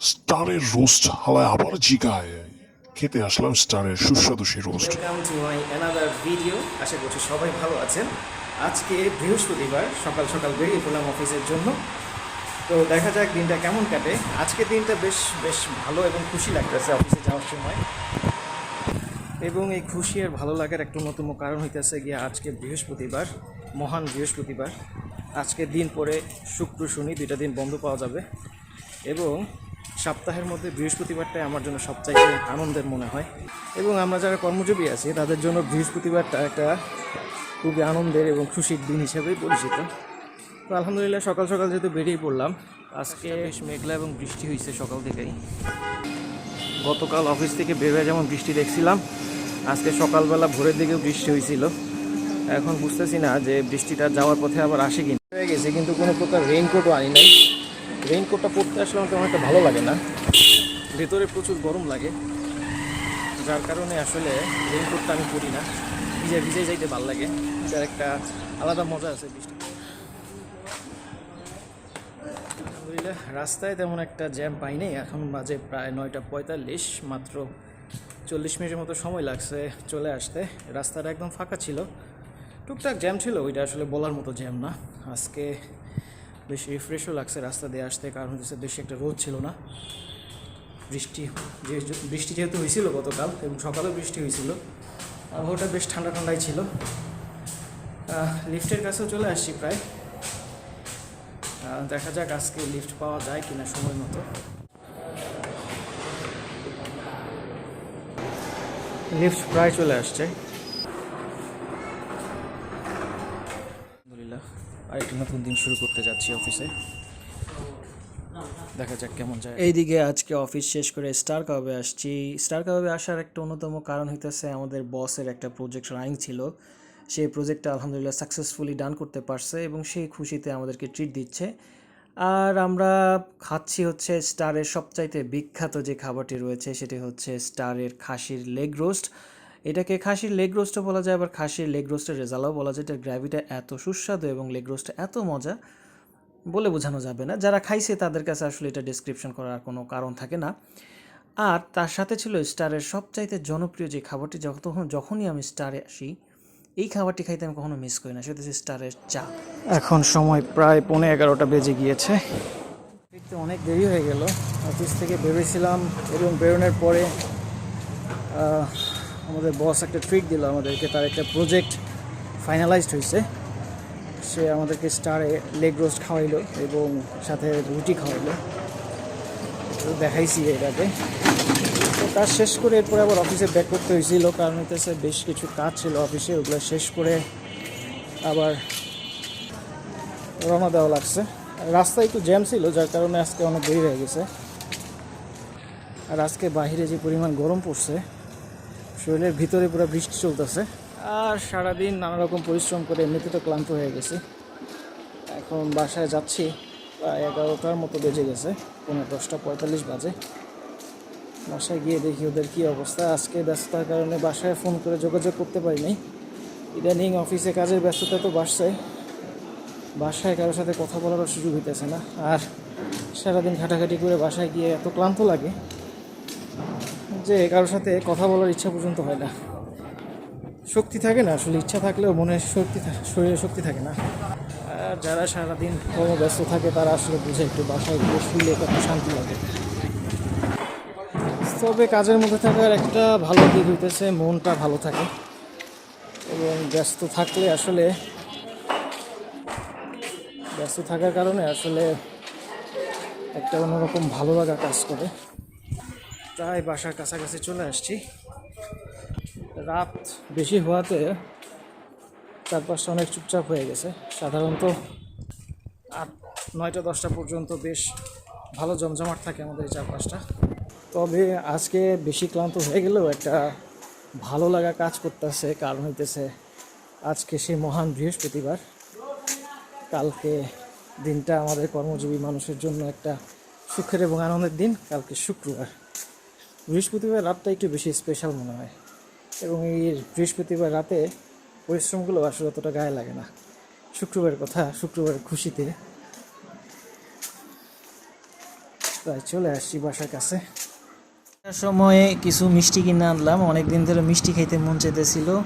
স্টারের রোস্ট হালায় আবার জিগায় খেতে আসলাম স্টারের সুস্বাদু সেই রোস্ট অ্যানাদার ভিডিও আশা করছি সবাই ভালো আছেন। আজকে বৃহস্পতিবার, সকাল সকাল বেরিয়ে পড়লাম অফিসের জন্য। তো দেখা যাক দিনটা কেমন কাটে। আজকে দিনটা বেশ বেশ ভালো এবং খুশি লাগতেছে অফিসে যাওয়ার সময়। এবং এই খুশি আর ভালো লাগার একটা অন্যতম কারণ হইতেছে গিয়ে আজকে বৃহস্পতিবার, মহান বৃহস্পতিবার। আজকে দিন পরে শুক্র, শনি দুইটা দিন বন্ধ পাওয়া যাবে। এবং সপ্তাহের মধ্যে বৃহস্পতিবারটাই আমার জন্য সবচাইতে আনন্দের মনে হয়। এবং আমরা যারা কর্মজীবী আছি, তাদের জন্য বৃহস্পতিবারটা একটা খুবই আনন্দের এবং খুশির দিন হিসেবেই পরিচিত। তো আলহামদুলিল্লাহ, সকাল সকাল যেহেতু বেরিয়ে পড়লাম, আজকে বেশ মেঘলা এবং বৃষ্টি হয়েছে সকাল থেকেই। গতকাল অফিস থেকে বেরোয় যেমন বৃষ্টি দেখছিলাম, আজকে সকালবেলা ভোরের দিকে বৃষ্টি হয়েছিল এখন বুঝতেছি না যে বৃষ্টিটা যাওয়ার পথে আবার আসে কিনা। হয়ে গেছে, কিন্তু কোনো প্রকার রেইনকোটও আনি নাই। রেইনকোটটা পরতে আসলে আমার তেমন একটা ভালো লাগে না। ভেতরে প্রচুর গরম লাগে। যার কারণে আসলে রেইনকোটটা আমি পরি না। ভিজে ভিজে যাইতে ভালো লাগে। যার একটা আলাদা মজা আছে বৃষ্টি আলহামদুলিল্লাহ, রাস্তায় তেমন একটা জ্যাম পাই নাই। এখন বাজে প্রায় নয়টা পঁয়তাল্লিশ, মাত্র চল্লিশ মিনিটের মতো সময় লাগছে চলে আসতে। রাস্তাটা একদম ফাঁকা ছিল। টুকটাক জ্যাম ছিল, ওইটা আসলে বলার মতো জ্যাম না। আজকে বেশ রিফ্রেশও লাগছে রাস্তা দিয়ে আসতে, কারণ হচ্ছে বেশি একটা রোদ ছিল না। বৃষ্টি যে বৃষ্টি যেহেতু হয়েছিল গতকাল, এবং সকালেও বৃষ্টি হয়েছিল। আবহাওয়াটা বেশ ঠান্ডা ঠান্ডাই ছিল। লিফটের কাছেও চলে আসছি প্রায়। দেখা যাক আজকে লিফট পাওয়া যায় কিনা সময় মতো। লিফট প্রায় চলে আসছে। আরেকটি নতুন দিন শুরু করতে যাচ্ছি অফিসে। দেখা যাক কেমন যায়। এইদিকে আজকে অফিস শেষ করে স্টার কাবে আসছি। স্টার কাবে আসার একটা অন্যতম কারণ হইতেছে আমাদের বসের একটা প্রজেক্ট রানিং ছিল। সেই প্রজেক্টটা আলহামদুলিল্লাহ সাকসেসফুলি ডান করতে পারছে এবং সেই খুশিতে আমাদেরকে ট্রিট দিচ্ছে। আর আমরা খাচ্ছি হচ্ছে স্টারের সবচাইতে বিখ্যাত যে খাবারটি রয়েছে সেটি হচ্ছে স্টারের খাসির লেগ রোস্ট এটাকে খাসির লেগ রোস্টও বলা যায় আবার খাসির লেগ রোস্টের রেজাল্টও বলা যায়। এটার গ্র্যাভিটা এত সুস্বাদু এবং লেগ রোস্টটা এত মজা বলে বোঝানো যাবে না। যারা খাইছে তাদের কাছে আসলে এটা ডিসক্রিপশন করার কোনো কারণ থাকে না। আর তার সাথে ছিল স্টারের সবচাইতে জনপ্রিয় যে খাবারটি যখন যখনই আমি স্টারে আসি এই খাবারটি খাইতে আমি কখনো মিস করি না। সেটা হচ্ছে স্টারের চা। এখন সময় প্রায় পৌনে এগারোটা বেজে গিয়েছে। ফিরতে অনেক দেরি হয়ে গেল। অফিস থেকে বেরিয়েছিলাম এবং বেরোনোর পরে আমাদের বস একটা ট্রিট দিল আমাদেরকে, তার একটা প্রজেক্ট ফাইনালাইজড হয়েছে। সে আমাদেরকে স্টারে লেগ রোস্ট খাওয়াইলো এবং সাথে রুটি খাওয়াইলো। দেখাইছি এটাকে। তো কাজ শেষ করে এরপরে আবার অফিসে ব্যাক করতে হয়েছিল, কারণ হইতেছে বেশ কিছু কাজ ছিল অফিসে ওগুলো শেষ করে আবার রওনা দেওয়া লাগছে। রাস্তায় একটু জ্যাম ছিল, যার কারণে আজকে অনেক দেরি হয়ে গেছে। আর আজকে বাইরে যে পরিমাণ গরম পড়ছে শরীরের ভিতরে পুরো বৃষ্টি চলতেছে। আর সারাদিন নানা রকম পরিশ্রম করে এমনিতে তো ক্লান্ত হয়ে গেছি। এখন বাসায় যাচ্ছি, প্রায় এগারোটার মতো বেজে গেছে পনেরো দশটা পঁয়তাল্লিশ বাজে। বাসায় গিয়ে দেখি ওদের কী অবস্থা। আজকে ব্যস্ততার কারণে বাসায় ফোন করে যোগাযোগ করতে পারি নাই ইদানিং অফিসে কাজের ব্যস্ততা তো বাড়ছে। বাসায় কারোর সাথে কথা বলারও সুযোগ হইতেছে না। আর সারাদিন ঘাটাঘাটি করে বাসায় গিয়ে এত ক্লান্ত লাগে। যে কারোর সাথে কথা বলার ইচ্ছা পর্যন্ত হয় না। শক্তি থাকে না, আসলে ইচ্ছা থাকলেও মনে শক্তি শরীরে শক্তি থাকে না। আর যারা সারাদিন কর্মব্যস্ত থাকে, তারা আসলে বুঝে একটু বাসায় গিয়ে শুলে কত শান্তি লাগে। তবে কাজের মধ্যে থাকার একটা ভালো দিক হইতেছে, মনটা ভালো থাকে। এবং ব্যস্ত থাকলে আসলে, ব্যস্ত থাকার কারণে আসলে একটা অন্যরকম ভালো লাগা কাজ করে। তাই বাসার কাছাকাছি চলে আসছি। রাত বেশি হওয়াতে চারপাশটা অনেক চুপচাপ হয়ে গেছে। সাধারণত আট, নয়টা, দশটা পর্যন্ত বেশ ভালো জমজমাট থাকে আমাদের এই চারপাশটা। তবে আজকে বেশি ক্লান্ত হয়ে গেলেও একটা ভালো লাগা কাজ করতেছে, কারণ হইতেছে আজকে সেই মহান বৃহস্পতিবার। কালকে দিনটা আমাদের কর্মজীবী মানুষের জন্য একটা সুখের এবং আনন্দের দিন, কালকে শুক্রবার। বৃহস্পতিবার রাতটা একটু বেশি স্পেশাল মনে হয়। এবং এই বৃহস্পতিবার রাতে পরিশ্রমগুলো আসলে অতটা গায়ে লাগে না। শুক্রবারের কথা, শুক্রবার খুশিতে। প্রায় চলে আসছি বাসার কাছে। সময়ে কিছু মিষ্টি কিনে আনলাম। অনেক দিন ধরে মিষ্টি খাইতে মন চাইতেছিল।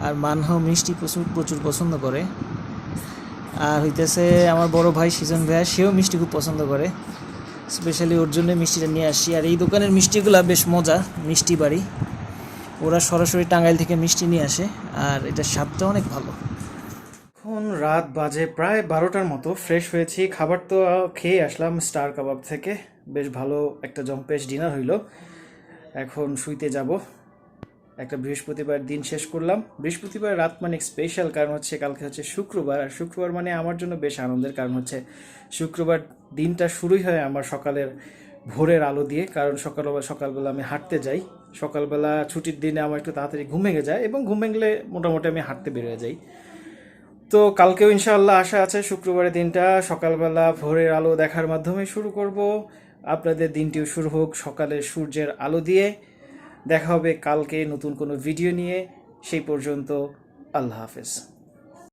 আর মানহ মিষ্টি প্রচুর প্রচুর পছন্দ করে। আর হইতেছে আমার বড় ভাই সিজন ভাই সেও মিষ্টি খুব পছন্দ করে। স্পেশালি ওর জন্য মিষ্টিটা নিয়ে আসি। আর এই দোকানের মিষ্টিগুলো বেশ মজা, মিষ্টি বাড়ি। ওরা সরাসরি টাঙ্গাইল থেকে মিষ্টি নিয়ে আসে, আর এটার স্বাদটা অনেক ভালো। এখন রাত বাজে প্রায় বারোটার মতো ফ্রেশ হয়েছি, খাবার তো খেয়ে আসলাম স্টার কাবাব থেকে। বেশ ভালো একটা জম্পেশ ডিনার হইল। এখন শুইতে যাব। একটা বৃহস্পতিবার দিন শেষ করলাম। বৃহস্পতিবার রাত মানে স্পেশাল কারণ হচ্ছে কালকে হচ্ছে শুক্রবার। আর শুক্রবার মানে আমার জন্য বেশ আনন্দের কারণ হচ্ছে শুক্রবার দিনটা শুরুই হয় আমার সকালের ভোরের আলো দিয়ে। কারণ সকালবেলা সকালবেলা আমি হাঁটতে যাই। সকালবেলা ছুটির দিনে আমার একটু তাড়াতাড়ি ঘুম ভেঙে যায় এবং ঘুম ভেঙলে মোটামুটি আমি হাঁটতে বেরোয় যাই। তো কালকেও ইনশাআল্লাহ আশা আছে শুক্রবারের দিনটা সকালবেলা ভোরের আলো দেখার মাধ্যমে শুরু করব। আপনাদের দিনটিও শুরু হোক সকালের সূর্যের আলো দিয়ে। দেখা হবে কালকে নতুন কোনো ভিডিও নিয়ে। সেই পর্যন্ত আল্লাহ হাফেজ।